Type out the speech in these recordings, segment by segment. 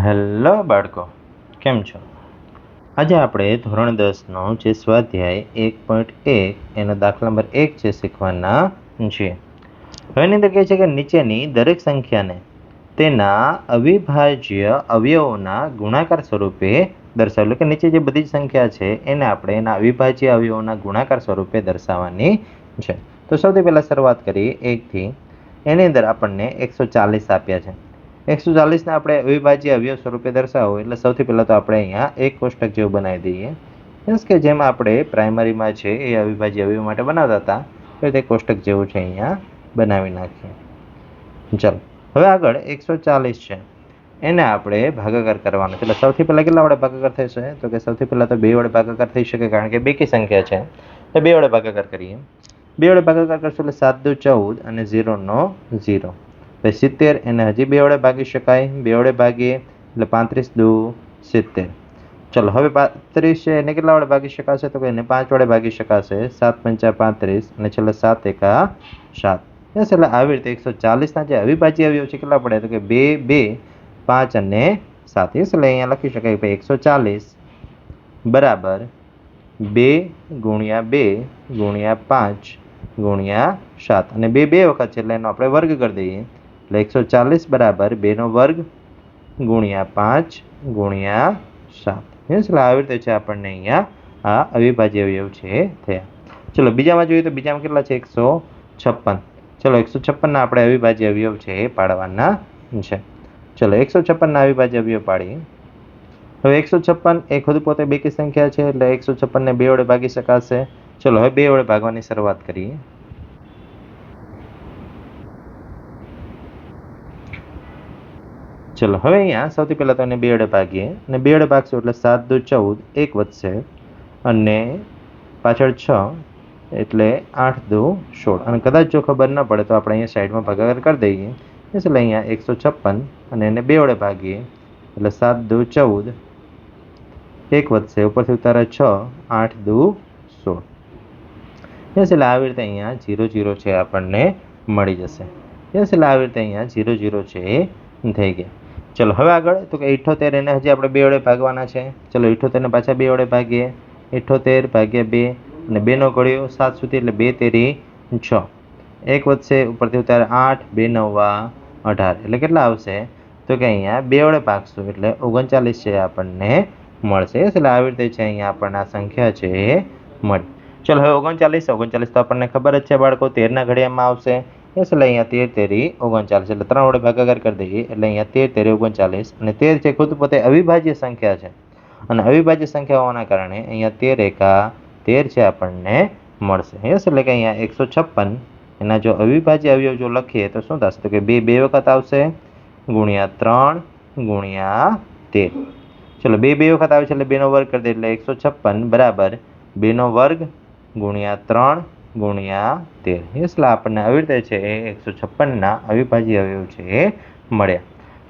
Hello બાળકો, કેમ છો? આજે આપણે ધોરણ દસનો જે સ્વાધ્યાય એક પોઈન્ટ એક એનો દાખલા નંબર એક છે શીખવાના છીએ. હવે એની અંદર કહે છે કે નીચેની દરેક સંખ્યાને તેના અવિભાજ્ય અવયવોના ગુણાકાર સ્વરૂપે દર્શાવેલું કે નીચે જે બધી જ સંખ્યા છે એને આપણે એના અવિભાજ્ય અવયવોના ગુણાકાર સ્વરૂપે દર્શાવવાની છે. તો સૌથી પહેલાં શરૂઆત કરીએ એકથી. એની અંદર આપણને એકસો ચાલીસ આપ્યા છે. એકસો ચાલીસને આપણે અવિભાજ્ય અવયવ સ્વરૂપે દર્શાવો. એટલે સૌથી પહેલાં તો આપણે અહીંયા એક કોષ્ટક જેવું બનાવી દઈએ. મીન્સ કે જેમ આપણે પ્રાઇમરીમાં છે એ અવિભાજ્ય અવયવ માટે બનાવતા હતા તો તે કોષ્ટક જેવું છે અહીંયા બનાવી નાખીએ. ચાલો, હવે આગળ એકસો ચાલીસ છે. એને આપણે ભાગાકાર કરવાનો એટલે સૌથી પહેલાં કેટલા વડે ભાગાકાર થશે તો કે સૌથી પહેલાં તો બે વડે ભાગાકાર થઈ શકે કારણ કે બેકી સંખ્યા છે. તો બે વડે ભાગાકાર કરીએ. બે વડે ભાગાકાર કરશું એટલે સાત દુ ચૌદ અને ઝીરોનો ઝીરો. પછી સિત્તેર એને હજી બે વડે ભાગી શકાય. બે વડે ભાગીએ એટલે પાંત્રીસ દુ સિત્તેર. ચલો, હવે પાંત્રીસ છે, એને કેટલા વડે ભાગી શકાશે? તો એને પાંચ વડે ભાગી શકાશે. સાત પંચા પાંત્રીસ અને છેલ્લે સાત એકા સાત. બસ એટલે આવી રીતે એકસો ચાલીસના જે અવિભાજ્ય અવયવ છે, કેટલા પડે? તો કે બે બે, પાંચ અને સાત. એટલે અહીંયા લખી શકાય ભાઈ એકસો ચાલીસ બરાબર બે ગુણ્યા બે ગુણ્યા પાંચ ગુણ્યા સાત. અને બે બે વખત છે, એટલે એનો આપણે વર્ગ કરી દઈએ. એટલે એકસો ચાલીસ બરાબર બેનો વર્ગ ગુણ્યા પાંચ ગુણ્યા સાત. મીન્સ એટલે આવી રીતે છે આપણને અહીંયા આ અવિભાજ્ય અવયવ છે થયા. ચલો, બીજામાં જોઈએ તો બીજામાં કેટલા છે? એકસો છપ્પન. ચલો, એકસો છપ્પનના આપણે અવિભાજ્ય અવયવ છે એ પાડવાના છે. ચલો, એકસો છપ્પનના અવિભાજ્ય અવયવ પાડીએ હવે એકસો છપ્પન એ ખુદ પોતે બેકી સંખ્યા છે એટલે એકસો છપ્પનને બે વડે ભાગી શકાશે. ચલો, હવે બે વડે ભાગવાની શરૂઆત કરીએ. ચલો, હવે અહીંયા સૌથી પહેલાં તો એને બે ભાગીએ. અને બે ભાગશું એટલે સાત દુ ચૌદ, એક વધશે. અને પાછળ છ, એટલે આઠ દુ સોળ. અને કદાચ જો ખબર ન પડે તો આપણે અહીંયા સાઈડમાં ભાગાકાર કરી દઈએ. એટલે અહીંયા એકસો છપ્પન અને એને બે વડે ભાગીએ. એટલે સાત દુ ચૌદ, એક વધશે. ઉપરથી ઉતારે છ, આઠ દુ સોળ. એટલે આવી રીતે અહીંયા જીરો જીરો છે આપણને મળી જશે. યસ, એટલે આવી રીતે અહીંયા જીરો જીરો છે એ થઈ ગયા. ચલો, હવે આગળ. તો કે ઇઠોતેર એને હજી આપણે બે વડે ભાગવાના છે. ચલો, ઇઠોતેરને પાછા બે વડે ભાગીએ. ઇઠોતેર ભાગ્યા બે અને બેનો ઘડ્યો સાત સુધી, એટલે બે તેરી છ. એક વધશે ઉપરથી ઉતારે આઠ, બે નવા અઢાર. એટલે કેટલા આવશે? તો કે અહીંયા બે વડે ભાગશું, એટલે ઓગણચાલીસ છે આપણને મળશે. એટલે આવી રીતે છે અહીંયા આપણને આ સંખ્યા છે એ મળી. ચલો, હવે ઓગણચાલીસ. ઓગણચાલીસ તો આપણને ખબર જ છે બાળકો, તેરના ઘડિયામાં આવશે. એટલે અહીંયા તેર તેરી ઓગણચાલીસ. એટલે ત્રણ વડે ભાગાકાર કરી દઈએ. એટલે અહીંયા તેર, તેરી, ઓગણચાલીસ. અને તેર છે ખુદ પોતે અવિભાજ્ય સંખ્યા છે. અને અવિભાજ્ય સંખ્યા હોવાના કારણે અહીંયા તેર એકા તેર છે આપણને મળશે. યસ? એટલે કે અહીંયા એકસો છપ્પન. એના જો અવિભાજ્ય અવયવ જો લખીએ તો શું થશે? તો કે બે બે વખત આવશે. ગુણ્યા ત્રણ, ગુણ્યા તેર. ચલો, બે બે વખત આવે છે એટલે બેનો વર્ગ કરી દે એટલે એકસો છપ્પન બરાબર. બેનો વર્ગ ગુણ્યા ત્રણ ગુણ્યા તેર. એટલે આપણને આવી રીતે છે, એ એકસો છપ્પનના અવિભાજ્ય અવયવ છે, એ મળ્યા.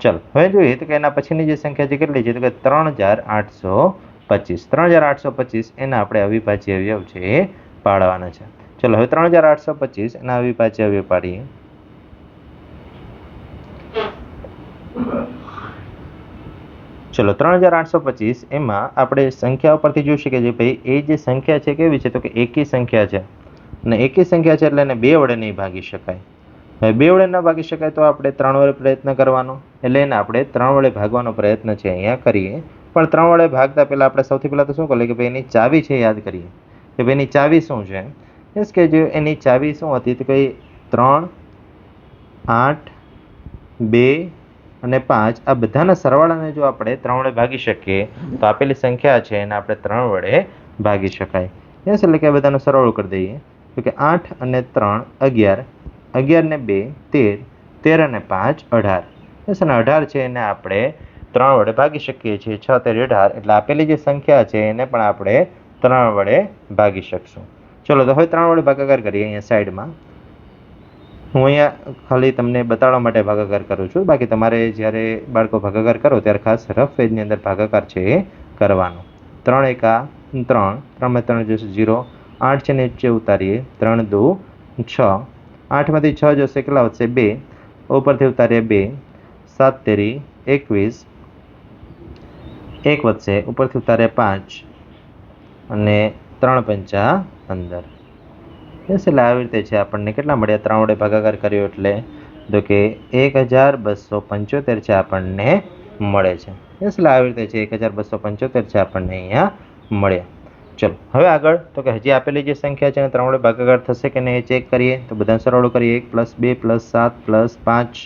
ચલો, હવે જોઈએ તો કે એના પછીની જે સંખ્યા છે, કેટલી છે? તો કે ત્રણ હજાર આઠસો પચીસ. ત્રણ હજાર આઠસો પચીસ એના આપણે અવિભાજ્ય અવયવ છે, એ પાડવાના છે. ચલો, હવે ત્રણ હજાર આઠસો પચીસ એના અવિભાજ્ય અવયવ પાડીએ. ચલો, ત્રણ હજાર આઠસો પચીસ એમાં આપણે સંખ્યા પરથી જોઈ શકીએ છીએ. ભાઈ, એ જે સંખ્યા છે, કેવી છે? તો કે એકી સંખ્યા છે. અને એકી સંખ્યા છે એટલે એને બે વડે નહીં ભાગી શકાય. હવે બે વડે ન ભાગી શકાય તો આપણે ત્રણ વડે પ્રયત્ન કરવાનો. એટલે એને આપણે ત્રણ વડે ભાગવાનો પ્રયત્ન છે અહીંયા કરીએ. પણ ત્રણ વડે ભાગતા પહેલાં આપણે સૌથી પહેલાં તો શું કરીએ કે ભાઈ એની ચાવી છે યાદ કરીએ. કે ભાઈ એની ચાવી શું છે? મીન્સ કે જે એની ચાવી શું હતી તો કંઈ ત્રણ, આઠ, બે અને પાંચ આ બધાના સરવાળાને જો આપણે ત્રણ વડે ભાગી શકીએ તો આપેલી સંખ્યા છે એને આપણે ત્રણ વડે ભાગી શકાય. એટલે કે આ બધાનો સરવાળો કરી દઈએ. તો કે આઠ અને ત્રણ અગિયાર અગિયાર ને બે તેર તેર અને પાંચ અઢાર. બસ અને અઢાર છે એને આપણે ત્રણ વડે ભાગી શકીએ છીએ. છ તેર અઢાર એટલે આપેલી જે સંખ્યા છે એને પણ આપણે ત્રણ વડે ભાગી શકશું. ચલો, તો હવે ત્રણ વડે ભાગાકાર કરીએ અહીંયા સાઈડમાં. હું અહીંયા ખાલી તમને બતાવવા માટે ભાગાકાર કરું છું. બાકી તમારે જ્યારે બાળકો ભાગાકાર કરો ત્યારે ખાસ રફ વેજની અંદર ભાગાકાર છે એ કરવાનો. ત્રણ એકા, ત્રણ. ત્રણમાં ત્રણ જશે ઝીરો. આઠ છે નીચે ઉતારીએ. ત્રણ, દો, છ. આઠમાંથી છ જશે કેટલા વધશે? બે. ઉપરથી ઉતારીએ બે. સાત તેરી. એકવીસ. એક વધશે. ઉપરથી ઉતારે પાંચ. અને ત્રણ પંચા પંદર. યસ, એટલે આવી રીતે છે આપણને કેટલા મળ્યા? ત્રણ વડે ભાગાકાર કર્યો એટલે તો કે એક હજાર બસો પંચોતેર છે આપણને મળે છે. યસ, એટલે આવી રીતે છે એક હજાર બસો પંચોતેર છે આપણને અહીંયા મળ્યા. ચલો, હવે આગળ, તો કે હજી આપેલી જે સંખ્યા છે એને ત્રણ વડે ભાગાકાર થશે કે નહીં એ ચેક કરીએ, તો બધા સરવાળો કરીએ, એક પ્લસ બે પ્લસ સાત પ્લસ પાંચ,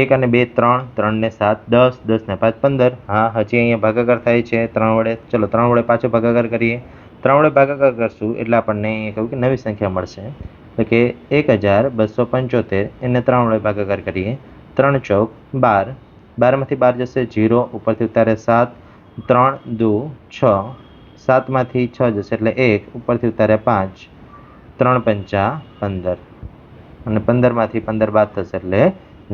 એક અને બે ત્રણ ત્રણને સાત, દસ દસ ને પાંચ, પંદર. હા, હજી અહીંયા ભાગાકાર થાય છે ત્રણ વડે ચલો ત્રણ વડે પાછો ભાગાકાર કરીએ. ત્રણ વડે ભાગાકાર કરશું એટલે આપણને કહ્યું કે નવી સંખ્યા મળશે. તો કે એક હજાર બસો પંચોતેર, એને ત્રણ વડે ભાગાકાર કરીએ. ત્રણ ચોક, બાર. બારમાંથી બાર જશે જીરો ઉપરથી ઉતારે સાત. ત્રણ દુ, છ. સાતમાંથી છ જશે એટલે એક, ઉપરથી ઉતારે પાંચ, ત્રણ પંચા પંદર. અને પંદરમાંથી પંદર બાદ થશે એટલે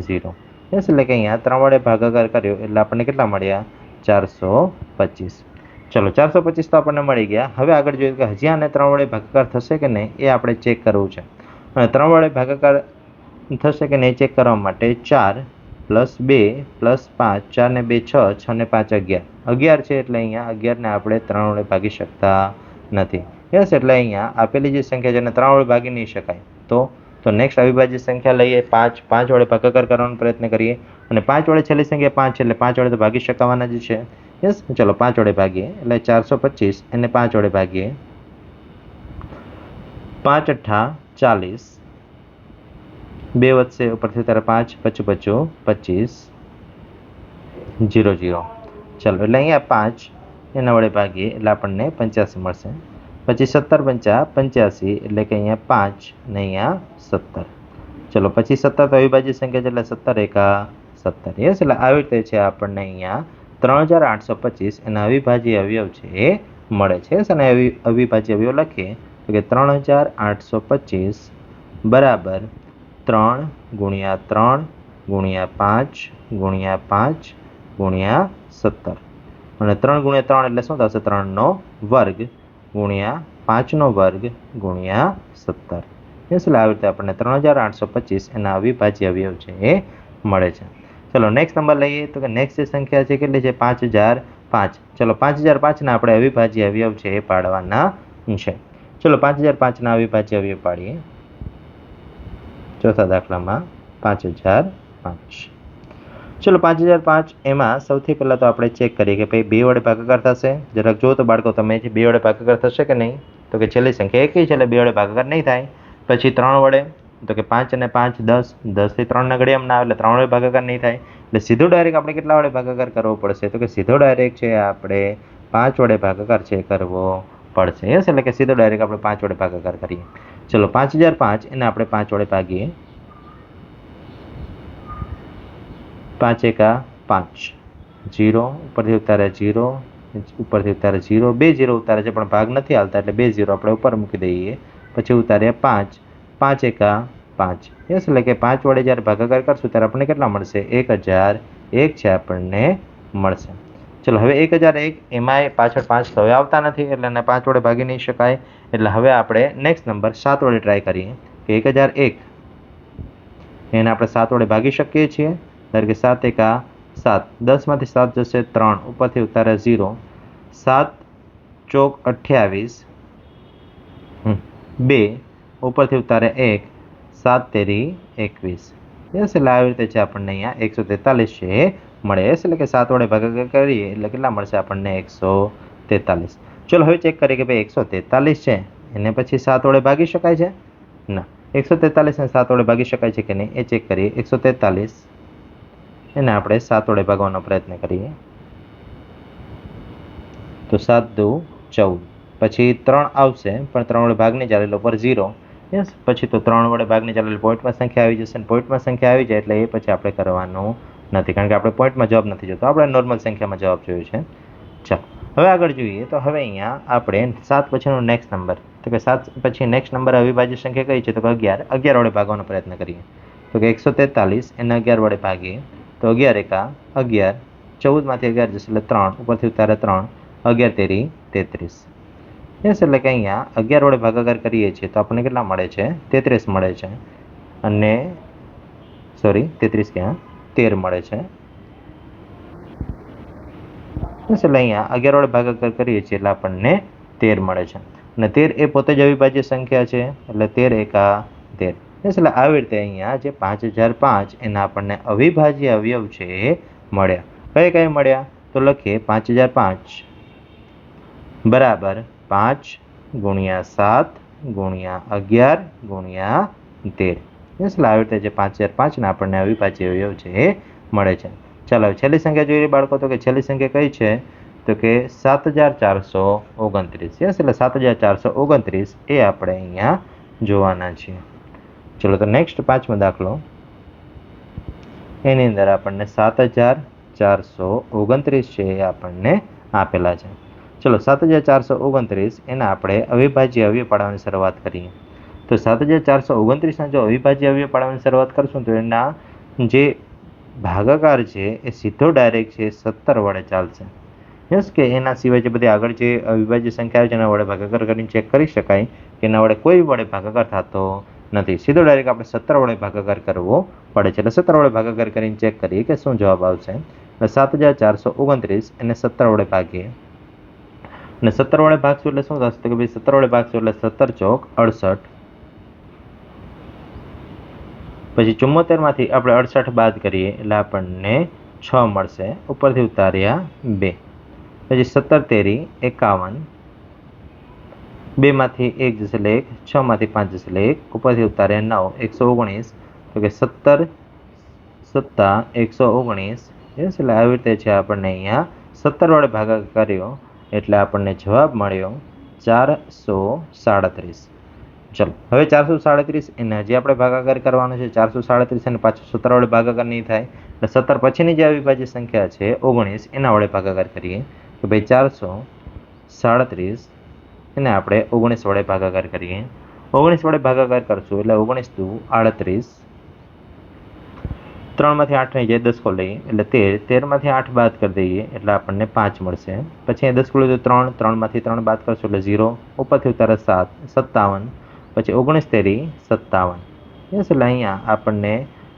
ઝીરો. યસ એટલે કે અહીંયા ત્રણ વડે ભાગાકાર કર્યો એટલે આપણને કેટલા મળ્યા? ચારસો પચીસ. ચલો, ચારસો પચીસ તો આપણને મળી ગયા. હવે આગળ જોઈએ કે હજી આને ત્રણ વડે ભાગાકાર થશે કે નહીં, એ આપણે ચેક કરવું છે. અને ત્રણ વડે ભાગાકાર થશે કે નહીં ચેક કરવા માટે ચાર પ્લસ બે, પ્લસ પાંચ, ચાર ને બે, છ છ ને પાંચ, અગિયાર. અગિયાર છે એટલે અહીંયા અગિયારને આપણે ત્રણ વડે ભાગી શકતા નથી. યસ એટલે અહીંયા આપેલી જે સંખ્યા છે એને ત્રણ વડે ભાગી નહીં શકાય. તો તો નેક્સ્ટ અવિભાજ્ય સંખ્યા લઈએ. પાંચ પાંચ વડે ભાગાકાર કરવાનો પ્રયત્ન કરીએ. અને પાંચ વડે છેલ્લી સંખ્યા પાંચ છે એટલે પાંચ વડે તો ભાગી શકવાના જ છે. યસ ચલો પાંચ વડે ભાગીએ. એટલે ચારસો પચીસ એને પાંચ વડે ભાગીએ. પાંચ અઠ્ઠા ચાલીસ. બે વધશે, ઉપરથી તારે પાંચ, પચું પચું, પચીસ જીરો જીરો ચાલો, એટલે અહીંયા પાંચ, એના વડે ભાગીએ, એટલે આપણને પંચ્યાસી મળશે. પછી સત્તર પંચા, પંચ્યાસી, એટલે કે અહીંયા પાંચ ને અહીંયા સત્તર. ચલો, પછી સત્તર તો અવિભાજ્ય સંખ્યા છે, એટલે સત્તર એકા સત્તર. યસ એટલે આવી રીતે છે આપણને અહીંયા ત્રણ હજાર આઠસો પચીસ એના અવિભાજ્ય અવયવ છે, એ મળે છે. અને અવિ, અવિભાજ્ય અવયવ લખીએ, તો કે ત્રણ હજાર આઠસો પચીસ બરાબર ત્રણ ગુણ્યા ત્રણ ગુણ્યા પાંચ ગુણ્યા પાંચ ગુણ્યા સત્તર. અને ત્રણ ગુણ્યા ત્રણ એટલે શું થશે? ત્રણનો વર્ગ ગુણ્યા પાંચનો વર્ગ ગુણ્યા સત્તર. એટલે આવી રીતે આપણને ત્રણ હજાર આઠસો પચીસ એના અવિભાજ્ય અવયવ છે એ મળે છે. ચલો નેક્સ્ટ નંબર લઈએ. તો કે નેક્સ્ટ જે સંખ્યા છે કેટલી છે? પાંચ હજાર પાંચ. ચલો, પાંચ હજાર પાંચના આપણે અવિભાજ્ય અવયવ છે એ પાડવાના છે. ચલો, પાંચ હજાર પાંચના અવિભાજ્ય અવયવ પાડીએ. ચોથા દાખલામાં પાંચ હજાર પાંચ ચલો પાંચ હજાર પાંચ એમાં સૌથી પહેલાં તો આપણે ચેક કરીએ કે ભાઈ બે વડે ભાગાકાર થશે. જરાક જુઓ તો બાળકો, તમે જે બે વડે ભાગાકાર થશે કે નહીં? તો કે છેલ્લી સંખ્યા એકી છે એટલે બે વડે ભાગાકાર નહીં થાય. પછી ત્રણ વડે, તો કે પાંચ અને પાંચ દસ, દસથી ત્રણના ઘડિયામાં ના આવે એટલે ત્રણ વડે ભાગાકાર નહીં થાય. એટલે સીધો ડાયરેક્ટ આપણે કેટલા વડે ભાગાકાર કરવો પડશે? તો કે સીધો ડાયરેક્ટ છે, આપણે પાંચ વડે ભાગાકાર છે, કરવો પડશે. યસ એટલે કે સીધો ડાયરેક્ટ આપણે પાંચ વડે ભાગાકાર કરીએ. ચલો, પાંચ હજાર પાંચ, એને આપણે પાંચ વડે ભાગીએ. પાંચ એકા પાંચ. જીરો, ઉપરથી ઉતારે જીરો, ઉપરથી ઉતારે જીરો. બે જીરો ઉતારે છે, પણ ભાગ નથી હાલતા, એટલે બે જીરો આપણે ઉપર મૂકી દઈએ. પછી ઉતારીએ પાંચ. પાંચ એકા પાંચ. યસ એટલે કે પાંચ વડે જ્યારે ભાગાકાર કરશું, ત્યારે આપણને કેટલા મળશે? એક હજાર એક છે આપણને મળશે. ચલો, હવે એક હજાર એક એમાંય પાછળ પાંચ તો હવે આવતા નથી એટલે એને પાંચ વડે ભાગી નહીં શકાય. એટલે હવે આપણે નેક્સ્ટ નંબર સાત વડે ટ્રાય કરીએ. કે એક હજાર એક, એને આપણે સાત વડે ભાગી શકીએ છીએ. ધારો કે સાત એકા સાત દસમાંથી સાત જશે ત્રણ, ઉપરથી ઉતારે ઝીરો સાત ચોક અઠ્યાવીસ બે, ઉપરથી ઉતારે એક, સાત તેરી એકવીસ. યસ, એટલે આવી રીતે છે આપણને અહીંયા એકસો તેતાલીસ છે. મળે. એટલે કે સાત વડે ભાગાકાર કરીએ એટલે કેટલા મળશે આપણને? એકસો તેતાલીસ. ચલો હવે ચેક કરીએ કે ભાઈ એકસો તેતાલીસ છે. એને પછી સાત વડે ભાગી શકાય છે? ના. એકસો તેતાલીસને સાત વડે ભાગી શકાય છે કે નહીં? એ ચેક કરીએ. એકસો તેતાલીસ. એને આપણે સાત વડે ભાગવાનો પ્રયત્ન કરીએ. તો સાત દુ ચૌદ. પછી ત્રણ આવશે, પણ ત્રણ વડે ભાગ ચાલેલો પર ઝીરો યસ પછી તો ત્રણ વડે ભાગની ચાલેલી પોઈન્ટમાં સંખ્યા આવી જશે અને પોઈન્ટમાં સંખ્યા આવી જાય એટલે એ પછી આપણે કરવાનું નથી, કારણ કે આપણે પોઈન્ટમાં જવાબ નથી જોતો. આપણે નોર્મલ સંખ્યામાં જવાબ જોયો છે. ચાલો, હવે આગળ જોઈએ તો હવે અહીંયા આપણે સાત પછીનો નેક્સ્ટ નંબર તો કે સાત પછી નેક્સ્ટ નંબર અવિભાજ્ય સંખ્યા કઈ છે? તો કે અગિયાર. અગિયાર વડે ભાગવાનો પ્રયત્ન કરીએ. તો કે એકસો તેતાલીસ, એને અગિયાર વડે ભાગીએ. તો અગિયાર એકા, અગિયાર, ચૌદમાંથી અગિયાર જશે એટલે ત્રણ. ઉપરથી ઉતારે ત્રણ. અગિયાર તેરી, તેત્રીસ. યસ એટલે કે અહીંયા અગિયાર વડે ભાગાકાર કરીએ છીએ તો આપણને કેટલા મળે છે? તેત્રીસ મળે છે. અને સોરી તેત્રીસ ક્યાં? તેર મળે છે. એટલે અહીંયા અગિયાર વડે ભાગાકાર કરીએ છીએ એટલે આપણને તેર મળે છે. અને તેર એ પોતે જ અવિભાજ્ય સંખ્યા છે, એટલે તેર એકા તેર. એટલે આવી રીતે અહીંયા જે પાંચ હજાર પાંચ એના આપણને અવિભાજ્ય અવયવ છે એ મળ્યા. કઈ કઈ મળ્યા? તો લખીએ પાંચ હજાર પાંચ. બરાબર, પાંચ ગુણ્યા સાત ગુણ્યા અગિયાર ગુણ્યા તેર. એટલે આવી રીતે જે પાંચ હજાર પાંચના આપણને અવિભાજ્ય અવયવ છે, એ મળે છે. ચાલો, છેલ્લી સંખ્યા જોઈએ બાળકો, તો કે છેલ્લી સંખ્યા કઈ છે? તો કે સાત હજાર ચારસો ઓગણત્રીસ. યસ એટલે સાત હજાર ચારસો ઓગણત્રીસ એ આપણે અહીંયા જોવાના છીએ. ચલો, તો નેક્સ્ટ પાંચમો દાખલો. એની અંદર આપણને સાત હજાર ચારસો ઓગણત્રીસ છે, એ આપણને આપેલા છે. ચલો, સાત હજાર ચારસો ઓગણત્રીસ, એના આપણે અવિભાજ્ય અવયવ પાડવાની શરૂઆત કરીએ. તો સાત હજાર ચારસો ઓગણત્રીસના જો અવિભાજ્ય અવયવ પાડવાની શરૂઆત કરશું, તો એના જે ભાગાકાર છે, એ સીધો ડાયરેક્ટ છે, સત્તર વડે ચાલશે. યસ કે એના સિવાય જે બધી આગળ જે અવિભાજ્ય સંખ્યા છે, એના વડે ભાગાકાર કરીને ચેક કરી શકાય કે એના વડે કોઈ વડે ભાગાકાર થતો નથી. સીધો ડાયરેક્ટ આપણે સત્તર વડે ભાગાકાર કરવો પડે છે. એટલે સત્તર વડે ભાગાકાર કરીને ચેક કરીએ કે શું જવાબ આવશે. એટલે સાત હજાર ચારસો ઓગણત્રીસ એને સત્તર વડે ભાગીએ. અને સત્તર વડે ભાગશું એટલે શું થશે? કે ભાઈ સત્તર વડે ભાગશું એટલે સત્તર ચોક અડસઠ. પછી ચુમ્મોતેરમાંથી આપણે અડસઠ બાદ કરીએ એટલે આપણને છ મળશે. ઉપરથી ઉતાર્યા બે. પછી સત્તર તેરી, એકાવન. બેમાંથી એક જશે એટલે એક છમાંથી પાંચ જશે એટલે એક ઉપરથી ઉતાર્યા નવ, એકસો ઓગણીસ. તો કે સત્તર સત્તા, એકસો ઓગણીસ. એટલે આવી રીતે છે આપણને અહીંયા સત્તર વડે ભાગાકાર કર્યો. એટલે આપણને જવાબ મળ્યો ચારસો સાડત્રીસ. ચલો, હવે ચારસો સાડત્રીસ એને હજી આપણે ભાગાકાર કરવાનો છે, ચારસો સાડત્રીસ અને પાછો સત્તર વડે ભાગાકાર નહીં થાય, એટલે સત્તર પછીની જે અવિભાજ્ય સંખ્યા છે, ઓગણીસ, એના વડે ભાગાકાર કરીએ. કે ભાઈ ચારસો સાડત્રીસ એને આપણે ઓગણીસ વડે ભાગાકાર કરીએ. ઓગણીસ વડે ભાગાકાર કરશું, એટલે ઓગણીસ દુ આડત્રીસ. ત્રણમાંથી આઠ નહીં જાય દસ લઈએ, એટલે તેર, તેરમાંથી આઠ બાદ કરી દઈએ, એટલે આપણને પાંચ મળશે. પછી દસ ખોલી તો ત્રણ, ત્રણમાંથી ત્રણ બાદ કરશું, એટલે ઝીરો. ઉપરથી ઉતારે સાત, સત્તાવન પછી ઓગણીસ તેરી સત્તાવન. યસ એટલે અહીંયા આપણને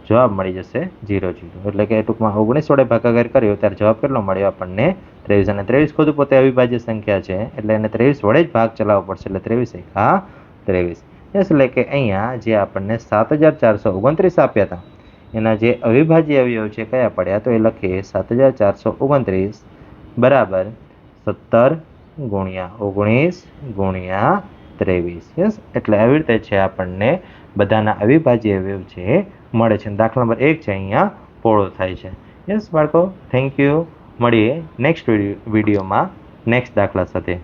જવાબ મળી જશે ઝીરો ઝીરો. એટલે કે ટૂંકમાં ઓગણીસ વડે ભાગાકાર કર્યો ત્યારે જવાબ કેટલો મળ્યો આપણને ત્રેવીસ. અને ત્રેવીસ ખુદ પોતે અવિભાજ્ય સંખ્યા છે, એટલે એને ત્રેવીસ વડે જ ભાગ ચલાવવો પડશે, એટલે ત્રેવીસ એકા ત્રેવીસ. યસ એટલે કે અહીંયા જે આપણને સાત હજાર ચારસો ઓગણત્રીસ આપ્યા હતા, એના જે અવિભાજ્ય અવયવ છે કયા પડ્યા? તો એ લખીએ સાત હજાર ચારસો ઓગણત્રીસ બરાબર સત્તર ગુણ્યા ઓગણીસ ગુણ્યા ત્રેવીસ યસ એટલે આવી રીતે છે આપણને બધાના અવિભાજ્ય અવયવ છે મળે છે. દાખલા નંબર એક છે અહીંયા પોળો થાય છે. યસ બાળકો? થેન્ક યુ મળીએ નેક્સ્ટ વિડીયોમાં. નેક્સ્ટ દાખલા સાથે.